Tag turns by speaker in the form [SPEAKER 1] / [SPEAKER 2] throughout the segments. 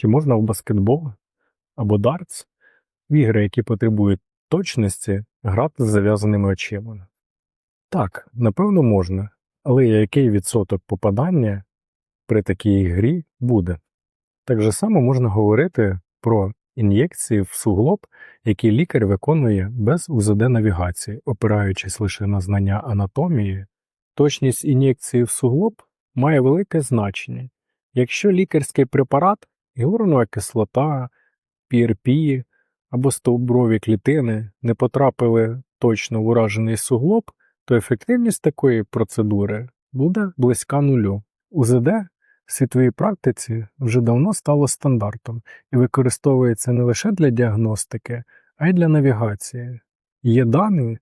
[SPEAKER 1] Чи можна в баскетбол або дартс, в ігри, які потребують точності, грати з зав'язаними очима? Так, напевно, можна, але який відсоток попадання при такій грі буде? Так же само можна говорити про ін'єкції в суглоб, які лікар виконує без УЗД-навігації, опираючись лише на знання анатомії. Точність ін'єкції в суглоб має велике значення. Якщо лікарський препарат, гіалуронова кислота, PRP або стовброві клітини не потрапили точно в уражений суглоб, то ефективність такої процедури буде близька нулю. УЗД в світовій практиці вже давно стало стандартом і використовується не лише для діагностики, а й для навігації. Є дані,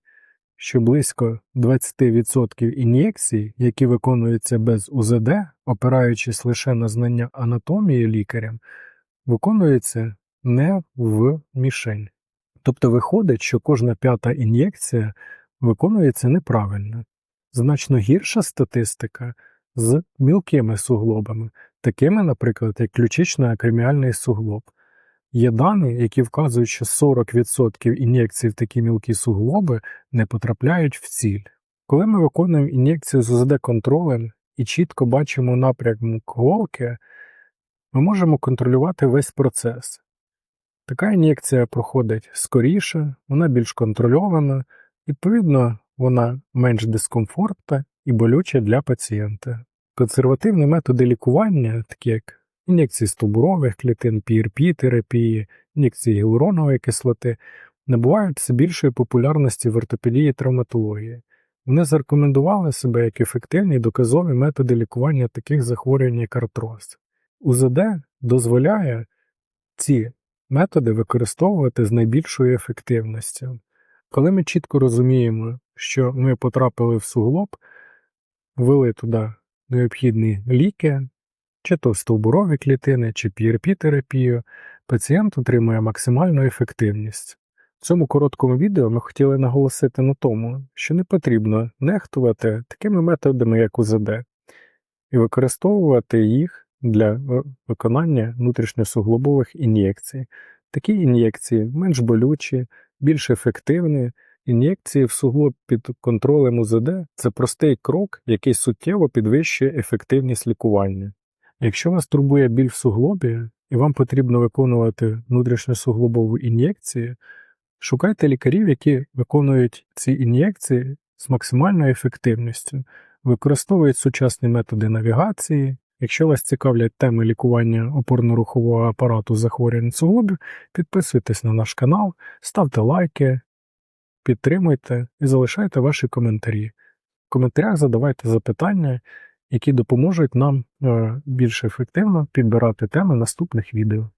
[SPEAKER 1] що близько 20% ін'єкцій, які виконуються без УЗД, опираючись лише на знання анатомії лікарям, виконуються не в мішень. Тобто виходить, що кожна п'ята ін'єкція виконується неправильно. Значно гірша статистика з мілкими суглобами, такими, наприклад, як ключично-акреміальний суглоб. Є дані, які вказують, що 40% ін'єкцій в такі мілкі суглоби не потрапляють в ціль. Коли ми виконуємо ін'єкцію з ОЗД-контролем і чітко бачимо напрямок голки, ми можемо контролювати весь процес. Така ін'єкція проходить скоріше, вона більш контрольована, відповідно, вона менш дискомфортна і болюча для пацієнта. Консервативні методи лікування, такі як ін'єкції стовбурових клітин, PRP-терапії, ін'єкції гіалуронової кислоти, набувають все більшої популярності в ортопедії травматології. Вони зарекомендували себе як ефективні і доказові методи лікування таких захворювань, як артроз. УЗД дозволяє ці методи використовувати з найбільшою ефективністю. Коли ми чітко розуміємо, що ми потрапили в суглоб, ввели туди необхідні ліки, чи то стовбурові клітини, чи PRP-терапію, пацієнт отримує максимальну ефективність. В цьому короткому відео ми хотіли наголосити на тому, що не потрібно нехтувати такими методами, як УЗД, і використовувати їх для виконання внутрішньосуглобових ін'єкцій. Такі ін'єкції менш болючі, більш ефективні. Ін'єкції в суглоб під контролем УЗД це простий крок, який суттєво підвищує ефективність лікування. Якщо вас турбує біль в суглобі і вам потрібно виконувати внутрішньосуглобову ін'єкцію, шукайте лікарів, які виконують ці ін'єкції з максимальною ефективністю, використовують сучасні методи навігації. Якщо вас цікавлять теми лікування опорно-рухового апарату захворювань суглобів, підписуйтесь на наш канал, ставте лайки, підтримуйте і залишайте ваші коментарі. В коментарях задавайте запитання, які допоможуть нам е, більш ефективно підбирати теми наступних відео.